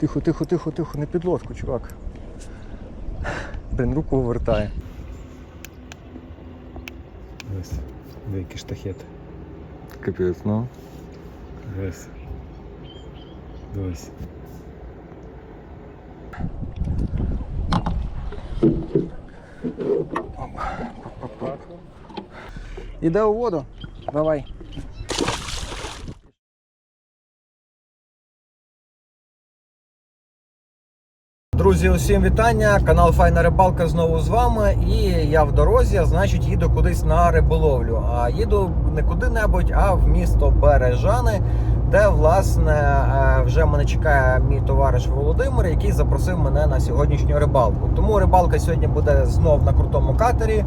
Тихо, тихо, тихо, тихо, не під лодку, чувак. Блін, руку вивертає. Ось, деякі штахети. Капець, ну. Ось. Ось. Іде у воду. Давай. Друзі, усім вітання! Канал Файна Рибалка знову з вами. І я в дорозі, а значить їду кудись на риболовлю. А їду не куди-небудь, а в місто Бережани, де власне е, вже мене чекає мій товариш Володимир, який запросив мене на сьогоднішню рибалку. Тому рибалка сьогодні буде знов на крутому катері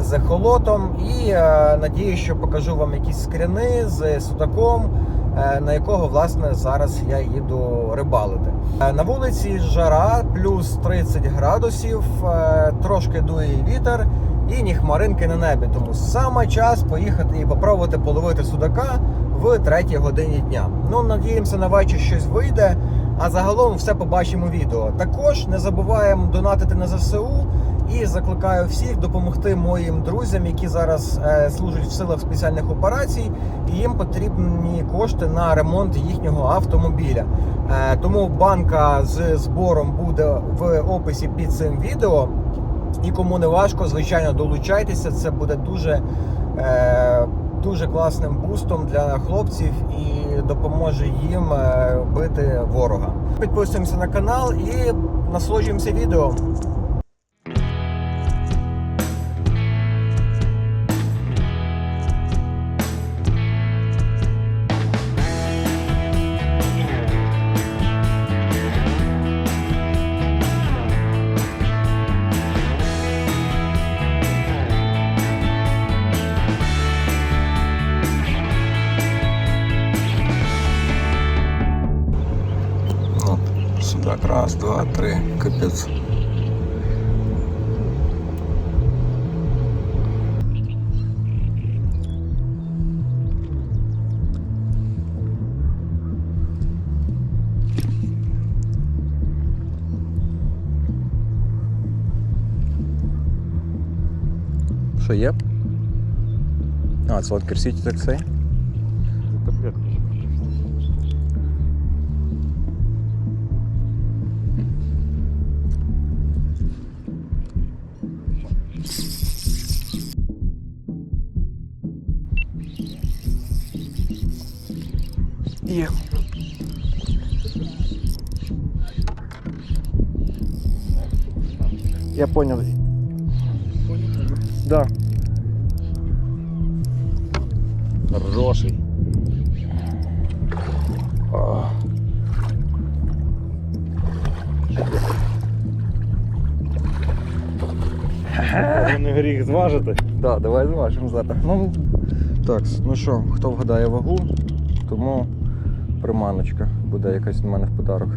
з ехолотом. І е, надію, що покажу вам якісь скріни з судаком, на якого власне зараз я їду рибалити. Е, На вулиці жара, плюс 30 градусів, е, трошки дує вітер і ні хмаринки на небі. Тому саме час поїхати і попробувати половити судака в третій годині дня. Ну, надіємося, на вечір щось вийде. А загалом все побачимо відео. Також не забуваємо донатити на ЗСУ і закликаю всіх допомогти моїм друзям, які зараз е, служать в силах спеціальних операцій, і їм потрібні кошти на ремонт їхнього автомобіля. Е, тому банка з збором буде в описі під цим відео. І кому не важко, звичайно, долучайтеся. Це буде дуже, е, дуже класним бустом для хлопців і допоможе їм бити ворога. Підписуємося на канал і насолоджуємося відео. А, це от Керсіті так цей? Таблетки. Є. Я понял. Да. Зважити. Да, давай зважимо зараз. Ну, так, ну що, хто вгадає вагу, тому приманочка буде якась у мене в подарок.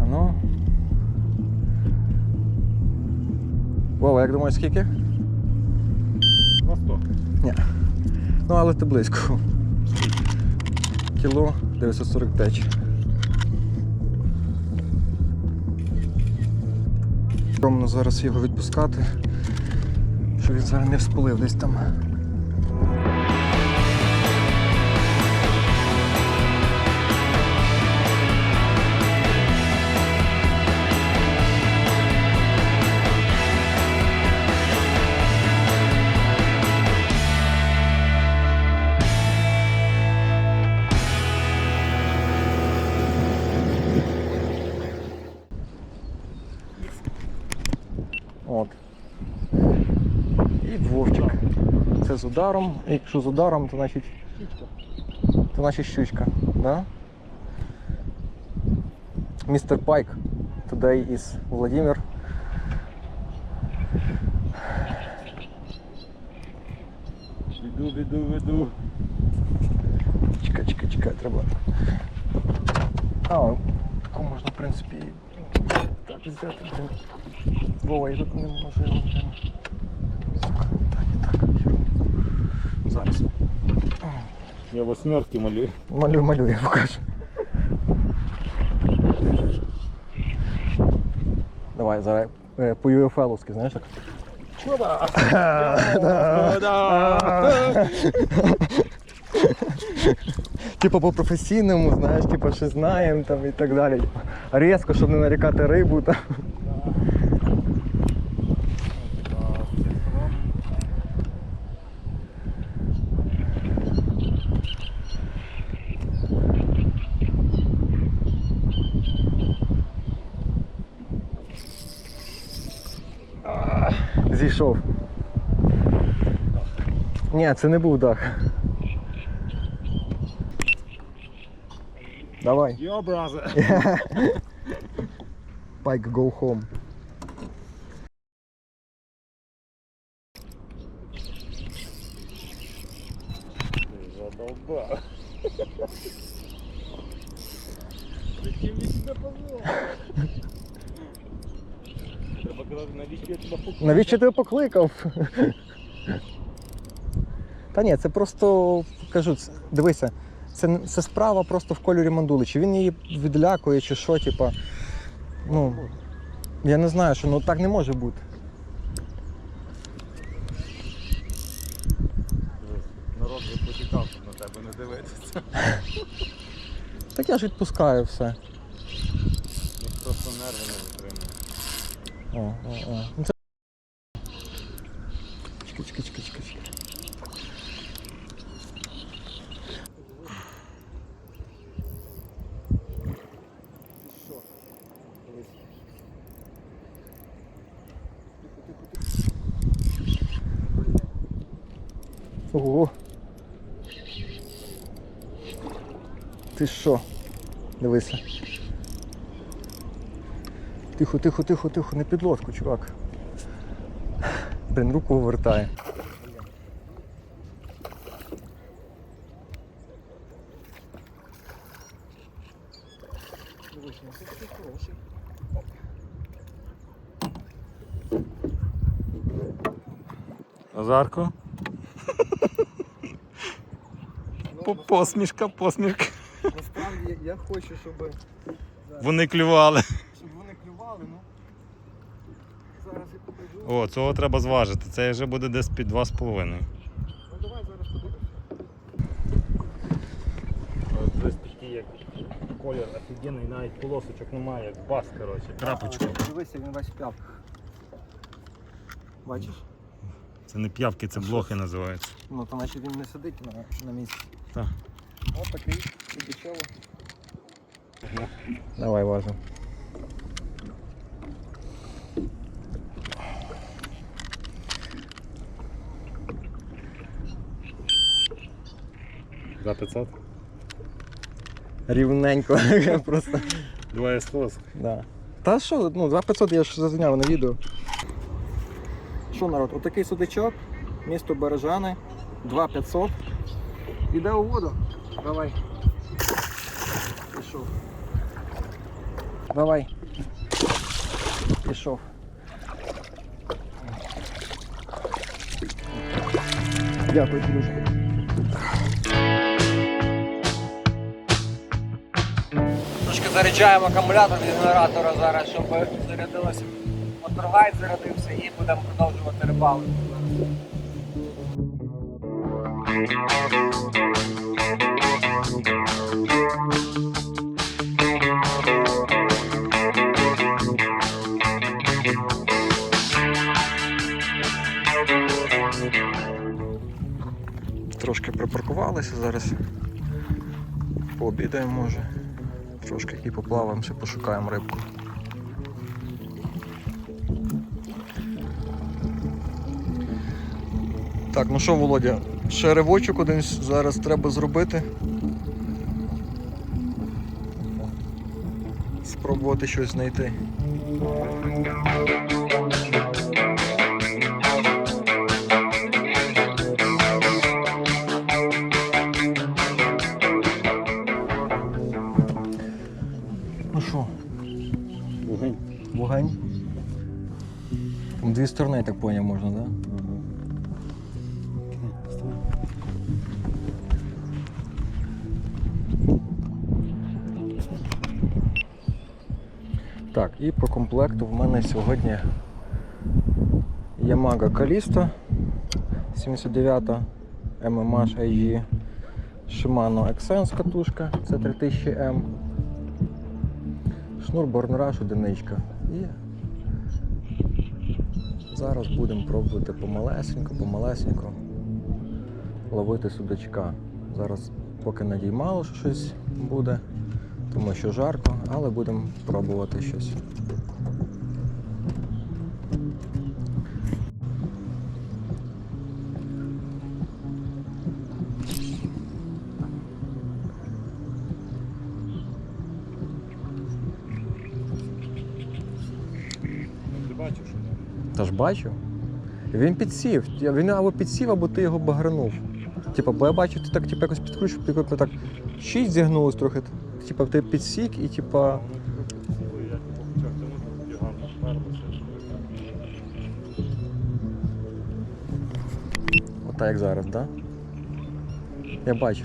А ну. Вова, як думаєш, скільки? На 100. Ні. Ну, але ти близько. Кіло 945. Ромно зараз його відпускати, щоб він зараз не вспалив десь там. Ударом. Якщо з ударом, то значить. То значить щучка. Да? Містер Пайк. Today is Владимир. Веду, веду, веду. Чекай, чекай, чекай, треба. А, таку можна, в принципі, так взяти. Вова, я тут не можу його, блін. займаємося. Я восьмерки малюю. Малюю, малюю, я покажу. Давай, зараз э, по UFL-овськи, знаєш так? Чуда! Типа по-професійному, знаєш, типу що знаємо там і так далі. Резко, щоб не нарікати рибу. там. Зійшов. Ні, це не був дах. Давай. Йо, бразе. Pike, go home. Навіщо ти покликав? Та ні, це просто кажу, дивися, це, це справа просто в кольорі мандули. Чи він її відлякує, чи що, типа. Ну, я не знаю, що ну так не може бути. Народ вже почекав, щоб на тебе не дивитися. Так я ж відпускаю все. Їх просто нерви не витримують. О, о, о. Ну, це... Чекай, чекай, чекай, чекай, чекай. Ого. Ти що? Дивися. Тихо, тихо, тихо, тихо, не під лодку, чувак. Блін, руку вивертає. Назарко? Посмішка, посмішка. Я хочу, щоб, Вони клювали. щоб вони клювали, ну. Зараз я покажу. О, цього треба зважити. Це вже буде десь під 2,5. Ну давай зараз подивимося. Ось такий як колір офігенний, навіть полосочок немає, як бас, коротше. Крапочку. Дивися, він весь в п'явках. Бачиш? Це не п'явки, це блохи називаються. Ну то наче він не сидить на, на місці. Так. Ось такий, дешево. Давай важно. За 500? Рівненько. Просто. Двоє схоз. Да. Та що, ну 2500 я ж зазняв на відео. Що народ, отакий судачок, місто Бережани, 2500. Іде у воду. Давай. Пішов. Давай. Пішов. Дякую, друже. Трошки заряджаємо акумулятор від генератора зараз, щоб зарядилося. Моторгайд зарядився і будемо продовжувати рибалку. Зараз. Пообідаємо може. Трошки і поплаваємо, ще пошукаємо рибку. Так, ну що, Володя, ще ривочок один зараз треба зробити. Спробувати щось знайти. Дві сторони, я так поняв, можна, так? Да? Так, і по комплекту в мене сьогодні Yamaha Callisto 79 MMH IG Shimano Xsense катушка, це 3000M. Шнур Born Rush одиничка. І зараз будемо пробувати помалесенько, помалесенько ловити судачка. Зараз поки надій мало що щось буде, тому що жарко, але будемо пробувати щось. Там? Та ж бачу. Він підсів. Він або підсів, або ти його багранув. Типа, бо я бачу, ти так типу, якось підкручив, типу, так шість зігнулось трохи. Типа ти підсік і типа. Отак як зараз, так? Да? Я бачу.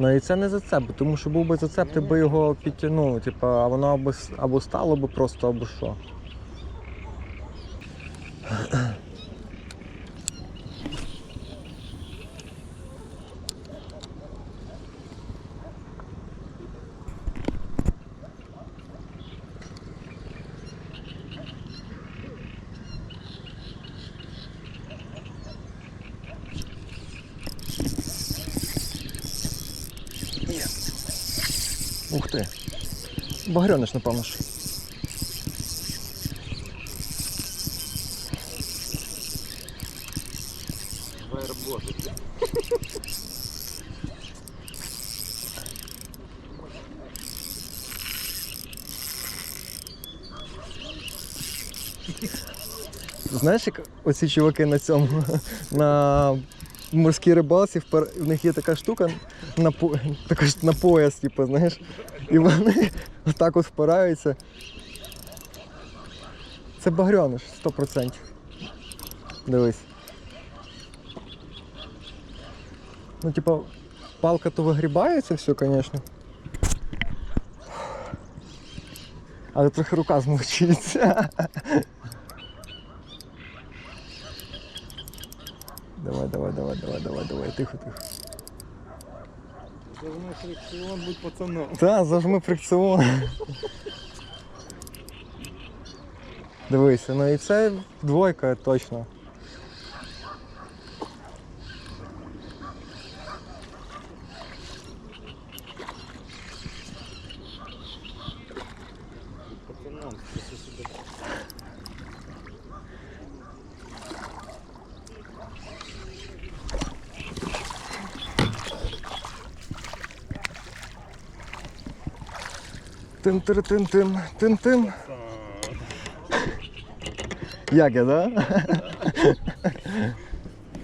Ну і це не зацеп, тому що був би зацеп, ти би його підтягнув, типа, а воно або, або стало би просто, або що. Ух ти. Багряниш, напевно ж. Знаєш, як оці чуваки на цьому на морській рибалці, в них є така штука на, по... така ж на пояс, типу, знаєш, і вони отак от впираються. Це багряниш, 100%. Дивись. Ну, типа, палка то вигрібається все, звісно. Але трохи рука змовчиться. Давай, давай, давай, давай, давай, давай, тихо, тихо. Воно фрикціон, будь пацаном. Та, зажми фрикціон. Дивися, ну і це двойка точно. Пацаном, це все сюди. Тим тир тим тим тим тим Як я, да?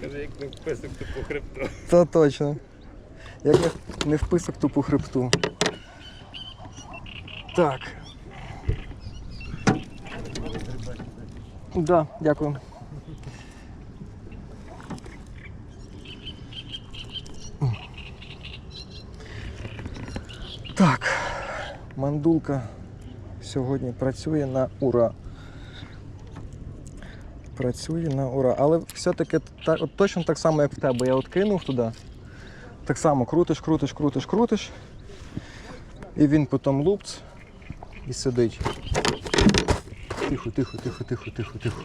Каже, як не вписок, то по хребту. Це точно. Як не вписок тупу хребту. Так. Да, дякую. Так, мандулка сьогодні працює на ура. Працює на ура. Але все-таки точно так само, як в тебе. Я от кинув туди. Так само крутиш, крутиш, крутиш, крутиш. І він потім лупц і сидить. Тихо, тихо, тихо, тихо, тихо, тихо.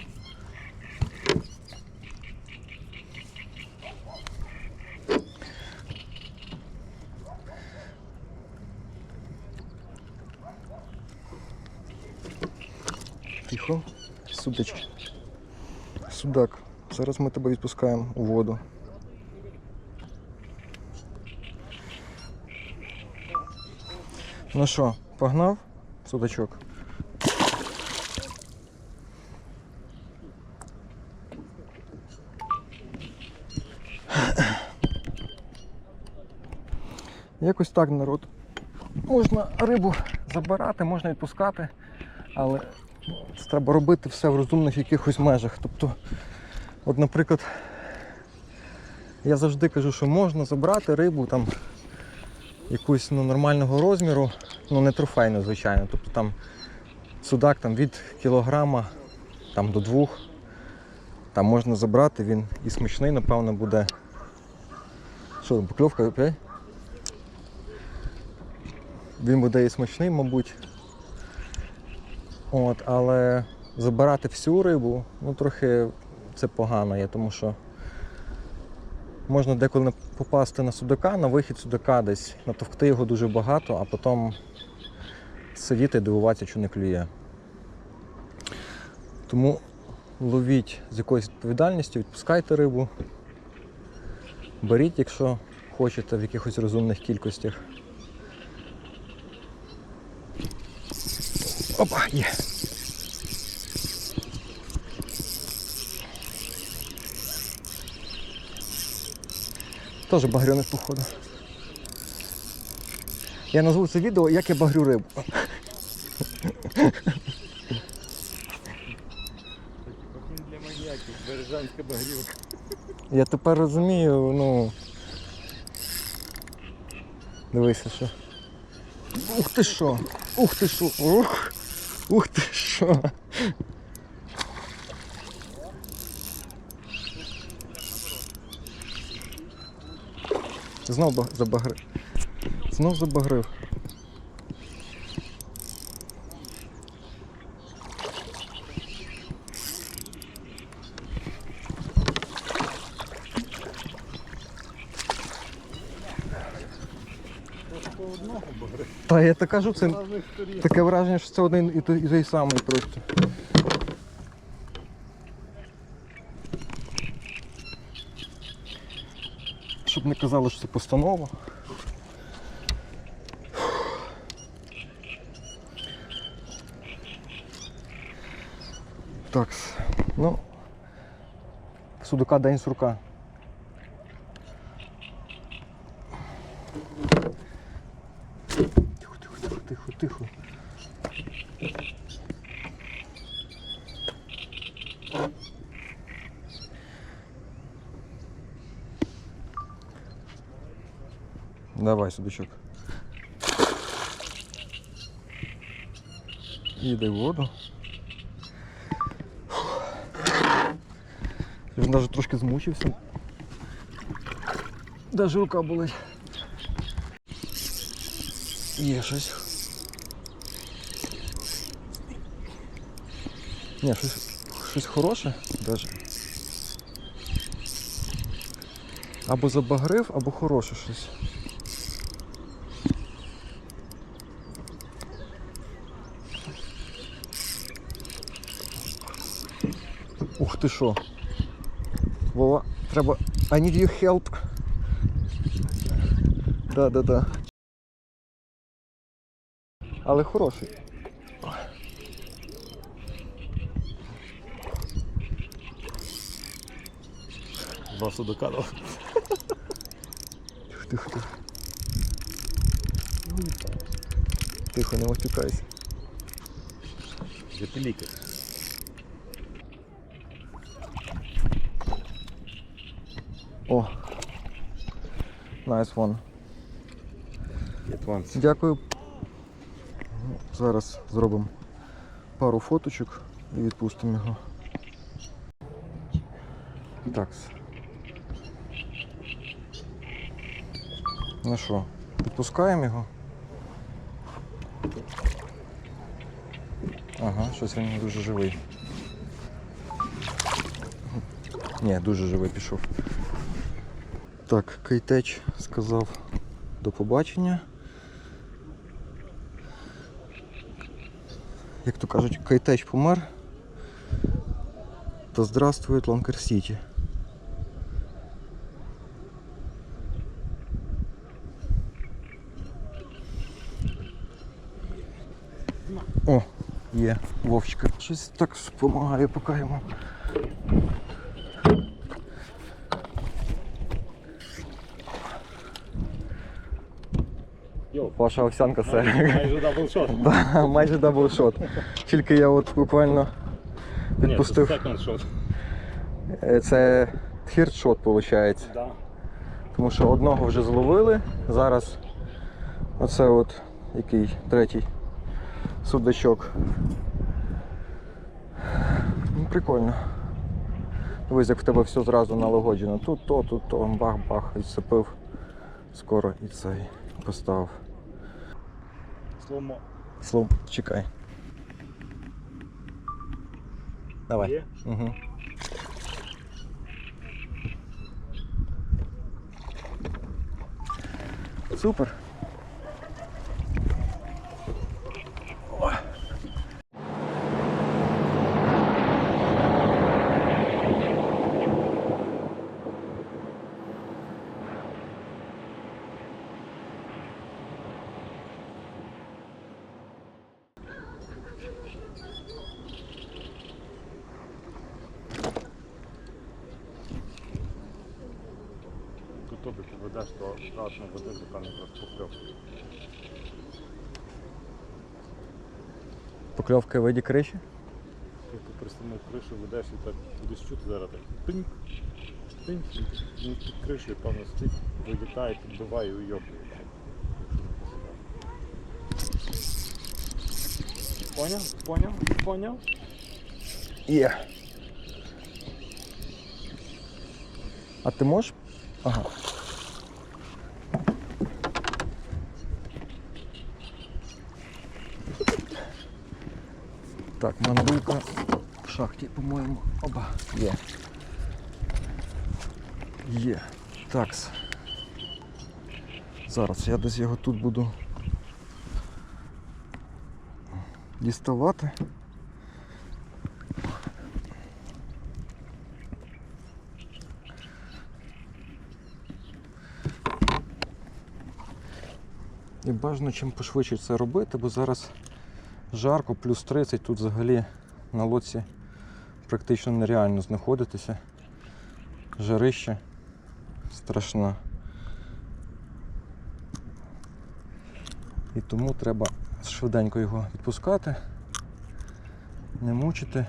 Тихо. Судачки. Судак. Зараз ми тебе відпускаємо у воду. Ну що, погнав судачок? Якось так, народ. Можна рибу забирати, можна відпускати, але це треба робити все в розумних якихось межах. Тобто От, наприклад, я завжди кажу, що можна забрати рибу там якусь ну, нормального розміру, ну не трофейну, звичайно. Тобто там судак там, від кілограма там, до двох. Там можна забрати, він і смачний, напевно, буде. Що там, покльовка? Він буде і смачний, мабуть. От, але забирати всю рибу, ну трохи це погано є, тому що можна деколи попасти на судака, на вихід судака десь, натовкти його дуже багато, а потім сидіти і дивуватися, що не клює. Тому ловіть з якоюсь відповідальністю, відпускайте рибу. Беріть, якщо хочете, в якихось розумних кількостях. Опа, є. Теж багряний походу. Я назву це відео, як я багрю рибу. Для маньяків, бережанська багрівка. Я тепер розумію, ну. Дивися, що. Ух ти що! Ух ти що! Ух! Ух ти що! Знов ба- забагрив. Знов забагрив. По одного багри. Я так кажу, це таке враження, що це один і той, і той самий просто. Щоб не казали, що це постанова. Так, ну, судака день сурка. Тихо, тихо, тихо, тихо, тихо. Судачок. Їдай в воду. Він навіть трошки змучився. Даже рука болить. Є щось. Ні, щось, щось хороше даже. Або забагрив, або хороше щось. Ух ти що. Вова, треба. I need your help. Да, да, да. Але хороший. Два судака. Тихо, тихо, тихо. Тихо, не матюкайся. Запіліки. О. Nice one. Дякую. Зараз зробимо пару фоточок і відпустимо його. Так. Ну що, відпускаємо його. Ага, щось він дуже живий. Ні, дуже живий пішов. Так, Кейтеч сказав до побачення. Як то кажуть, Кейтеч помер. Та здравствует Ланкер Сіті. О, є Вовчика. Щось так допомагає поки йому. Ваша овсянка все. Майже даблшот. Да, майже даблшот. Тільки я от буквально відпустив. Ні, це Це хіршот, виходить. Да. Тому що одного вже зловили. Зараз оце от який третій судачок. Ну, прикольно. Дивись, як в тебе все зразу налагоджено. Тут то, тут то, бах-бах, відсипив. Скоро і цей поставив. Сломо. Слов, чекай. Давай. Є? Угу. Супер. Покльовка в виді криші. Ти пристегнув кришу, ведеш і так будеш чути зараз так. Пинь, пинь, він під кришею, певно, стоїть, вилітає, підбиває і уйобує. Поняв? Поняв? Поняв? Є. А ти можеш? Ага. Так, мандулка в шахті, по-моєму. Оба. Є. Є. Такс. Зараз я десь його тут буду діставати. І бажано чим пошвидше це робити, бо зараз жарко, плюс 30, тут взагалі на лодці практично нереально знаходитися. Жарище страшне. І тому треба швиденько його відпускати, не мучити.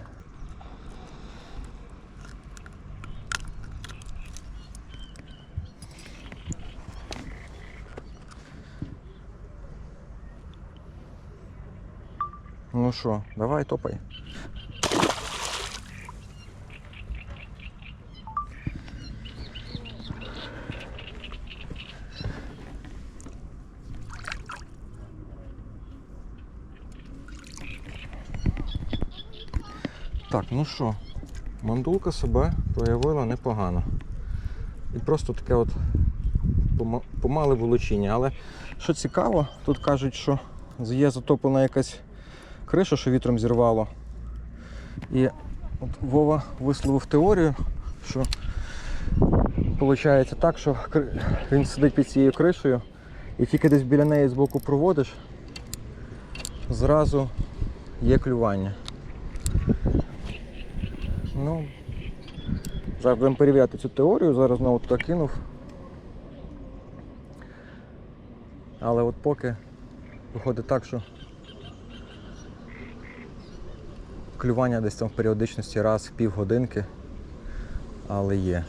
Ну що, давай топай. Так, ну що, мандулка себе проявила непогано. І просто таке от помале волочіння. Але що цікаво, тут кажуть, що є затоплена якась криша, що вітром зірвало. І от Вова висловив теорію, що виходить так, що він сидить під цією кришею і тільки десь біля неї збоку проводиш, зразу є клювання. Ну, зараз будемо перевіряти цю теорію, зараз знову туди кинув. Але от поки виходить так, що клювання десь там в періодичності раз в півгодинки, але є.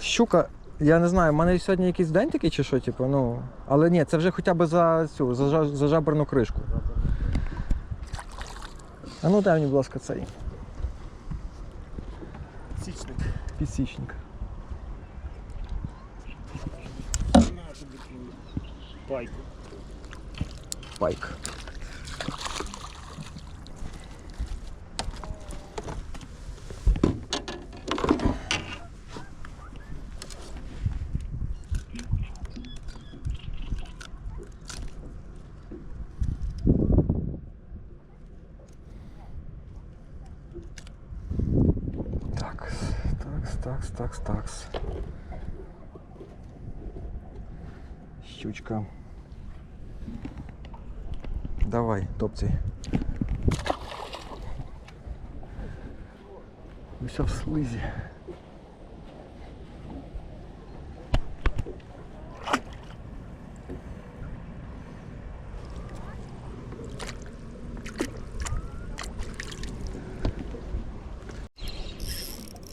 Щука, я не знаю, в мене сьогодні якийсь день такий чи що, типу, ну. Але ні, це вже хоча б за цю, за, за жаберну кришку. А ну дай мені, будь ласка, цей Січник. підсічник. Пайку. Пайк. Так, такс, такс, такс. цей. Уся в слизі.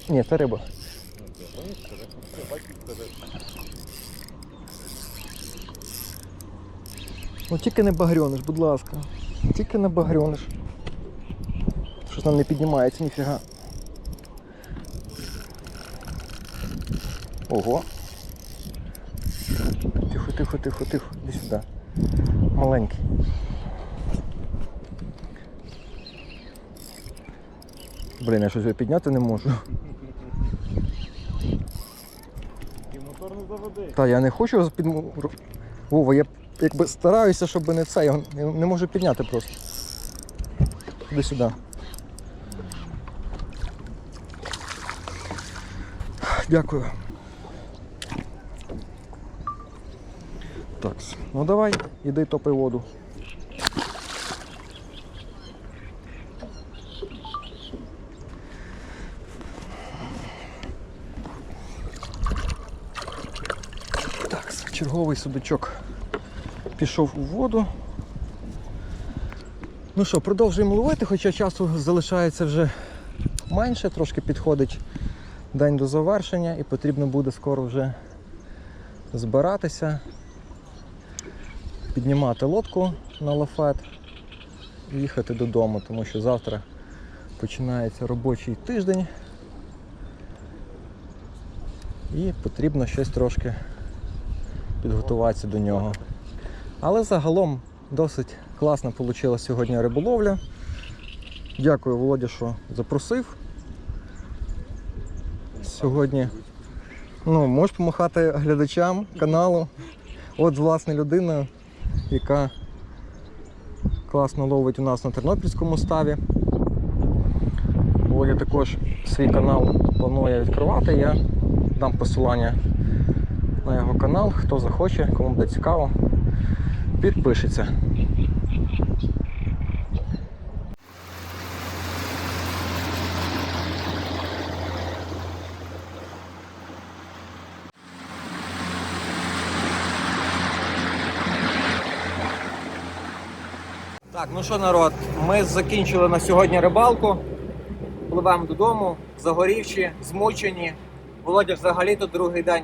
Ні, це риба. Ну тільки не багрьониш, будь ласка. Тільки не багрьониш. Щось нам не піднімається, ніфіга. Ого. Тихо, тихо, тихо, тихо. Іди сюди. Маленький. Блін, я щось його підняти не можу. І мотор не заведи. Та я не хочу його під... Вова, я якби стараюся, щоб не це, його не- можу підняти просто. Іди сюди. Дякую. Так, ну давай, іди топи воду. Так, черговий судачок пішов у воду. Ну що, продовжуємо ловити, хоча часу залишається вже менше, трошки підходить день до завершення і потрібно буде скоро вже збиратися, піднімати лодку на лафет і їхати додому, тому що завтра починається робочий тиждень і потрібно щось трошки підготуватися до нього. Але загалом досить класно вийшла сьогодні риболовля. Дякую, Володя, що запросив. Сьогодні ну, можеш помахати глядачам каналу. От власне людина, яка класно ловить у нас на Тернопільському ставі. Володя також свій канал планує відкривати. Я дам посилання на його канал. Хто захоче, кому буде цікаво, підпишеться. Так, ну що, народ, ми закінчили на сьогодні рибалку. Пливемо додому, загорівші, змучені. Володя взагалі тут другий день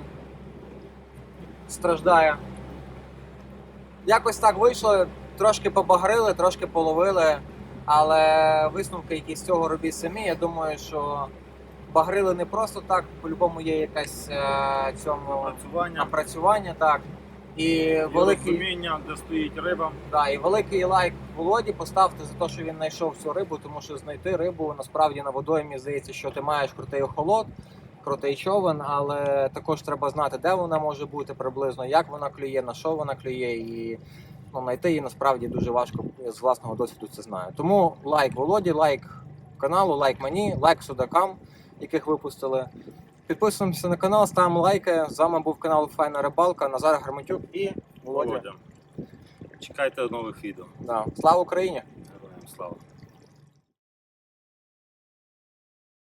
страждає. Якось так вийшло, трошки побагрили, трошки половили, але висновки якісь з цього робіть самі. Я думаю, що багрили не просто так, по-любому є якесь е, цьому Працювання, напрацювання, так. І великий, розуміння, де стоїть риба. да, і великий лайк Володі поставте за те, що він знайшов цю рибу, тому що знайти рибу насправді на водоймі здається, що ти маєш крутий охолод, крутий човен, але також треба знати, де вона може бути приблизно, як вона клює, на що вона клює, і ну, знайти її насправді дуже важко Я з власного досвіду це знаю. Тому лайк Володі, лайк каналу, лайк мені, лайк судакам, яких випустили. Підписуємося на канал, ставимо лайки. З вами був канал Файна Рибалка, Назар Гарматюк і Володя. Володя. Чекайте нових відео. Да. Слава Україні! Героям слава.